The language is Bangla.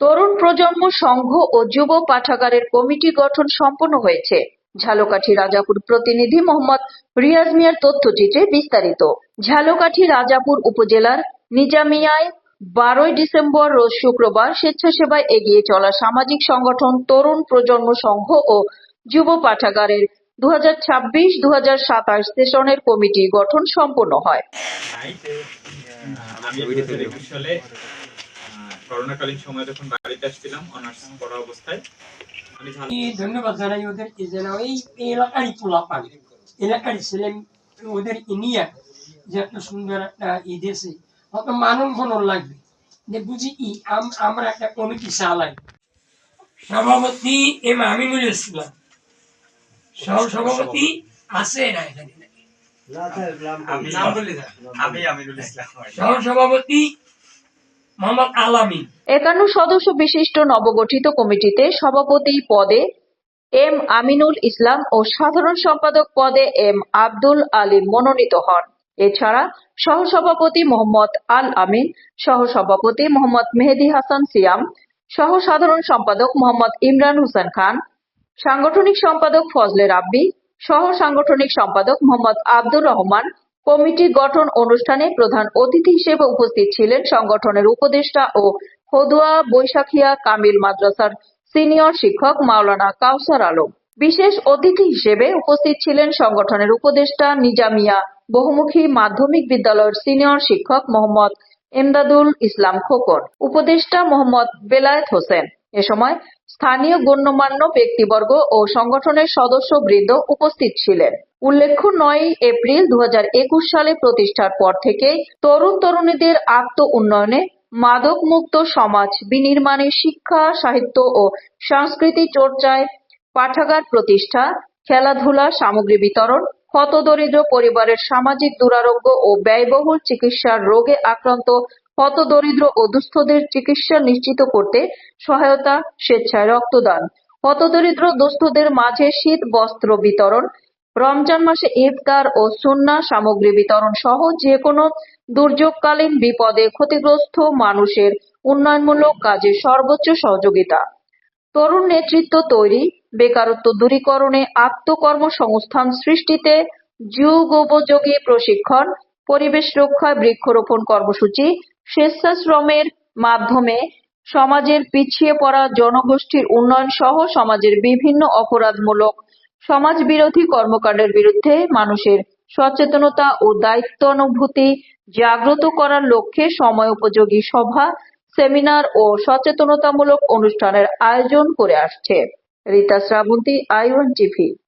তরুণ প্রজন্ম সংঘ ও যুব পাঠাগারের কমিটি গঠন সম্পন্ন হয়েছে। ঝালকাঠি রাজাপুর প্রতিনিধি মোহাম্মদ রিয়াজ মিয়ার তথ্যচিত্রে বিস্তারিত। ঝালকাঠি রাজাপুর উপজেলার নিজামিয়ায় বারোই ডিসেম্বর রোজ শুক্রবার স্বেচ্ছাসেবায় এগিয়ে চলা সামাজিক সংগঠন তরুণ প্রজন্ম সংঘ ও যুব পাঠাগারের দু হাজার ছাব্বিশ দু হাজার সাতাশ সেশনের কমিটি গঠন সম্পন্ন হয়। করোনাকালীন সময় যখন বাড়িতে আসছিলাম অনার্স পড়া অবস্থায় আমি আমি ধন্যবাদ জানাই ওদেরকে যেন এই এলাকারই এলাকারই ছেলে ওদের নিয়ে যে একটা সুন্দর একটা ই দেশে মনন লাগবে। যে বুঝি আম- আমরা একটা কমিটি চালাই। সভাপতি এম আমিনুল ইসলাম। সহ সভাপতি আছে না এখানে? আমি আমি আমিরুল ইসলাম। সহ সভাপতি মোহাম্মদ আলামিন। একান্ন সদস্য বিশিষ্ট নবগঠিত কমিটিতে সভাপতি পদে এম আমিনুল ইসলাম ও সাধারণ সম্পাদক পদে এম আব্দুল আলী মনোনীত হন। এছাড়া সহসভাপতি মোহাম্মদ আল আমিন, সহসভাপতি মোহাম্মদ মেহেদি হাসান সিয়াম সহ সাধারণ সম্পাদক মোহাম্মদ ইমরান হোসেন খান, সাংগঠনিক সম্পাদক ফজলে রাব্বি সহ সাংগঠনিক সম্পাদক মোহাম্মদ আব্দুর রহমান কমিটি গঠন অনুষ্ঠানে প্রধান অতিথি হিসেবে উপস্থিত ছিলেন সংগঠনের উপদেষ্টা ও হদুয়া বৈশাখিয়া কামিল মাদ্রাসার সিনিয়র শিক্ষক মাওলানা কাউসার আলম। বিশেষ অতিথি হিসেবে উপস্থিত ছিলেন সংগঠনের উপদেষ্টা নিজামিয়া বহুমুখী মাধ্যমিক বিদ্যালয়ের সিনিয়র শিক্ষক মোহাম্মদ এমদাদুল ইসলাম খোকন, উপদেষ্টা মোহাম্মদ বেলায়েত হোসেন। এ সময় স্থানীয় গণ্যমান্য ব্যক্তিবর্গ ও সংগঠনের সদস্যবৃন্দ উপস্থিত ছিলেন। উল্লেখ্য নয় এপ্রিল দু সালে প্রতিষ্ঠার পর থেকে তরুণ তরুণীদের আত্ম উন্নয়নে মাদক মুক্ত সমাজ বিনির্মাণে শিক্ষা, সাহিত্য ও সংস্কৃতি চর্চায় পাঠাগার প্রতিষ্ঠা, খেলাধুলা, সামগ্রী বিতরণ, হতদরিদ্র পরিবারের সামাজিক দুরারোগ্য ও ব্যয়বহুল চিকিৎসার রোগে আক্রান্ত হতদরিদ্র ও দুস্থদের চিকিৎসা নিশ্চিত করতে সহায়তা, স্বেচ্ছায় রক্তদান। হতদরিদ্র দুস্থদের মাঝে শীত, বস্ত্র বিতরণ, রমজান মাসে ইফতার ও সুন্না সামগ্রী বিতরণ সহ যে কোনো দুর্যোগকালীন বিপদে ক্ষতিগ্রস্ত মানুষের উন্নয়নমূলক কাজে সর্বোচ্চ সহযোগিতা। তরুণ নেতৃত্ব তৈরি, বেকারত্ব দূরীকরণে আত্মকর্মসংস্থান সৃষ্টিতে যুগোপযোগী প্রশিক্ষণ, পরিবেশ রক্ষায় বৃক্ষরোপণ কর্মসূচি স্বেচ্ছাশ্রমের মাধ্যমে সমাজের পিছিয়ে পড়া জনগোষ্ঠীর উন্নয়ন সহ সমাজের বিভিন্ন অপরাধমূলক সমাজবিরোধী কর্মকাণ্ডের বিরুদ্ধে মানুষের সচেতনতা ও দায়িত্বানুভূতি জাগ্রত করার লক্ষ্যে সময় উপযোগী সভা, সেমিনার ও সচেতনতামূলক অনুষ্ঠানের আয়োজন করে আসছে। রীতা শ্রাবন্তী আইওয়ান টিভি।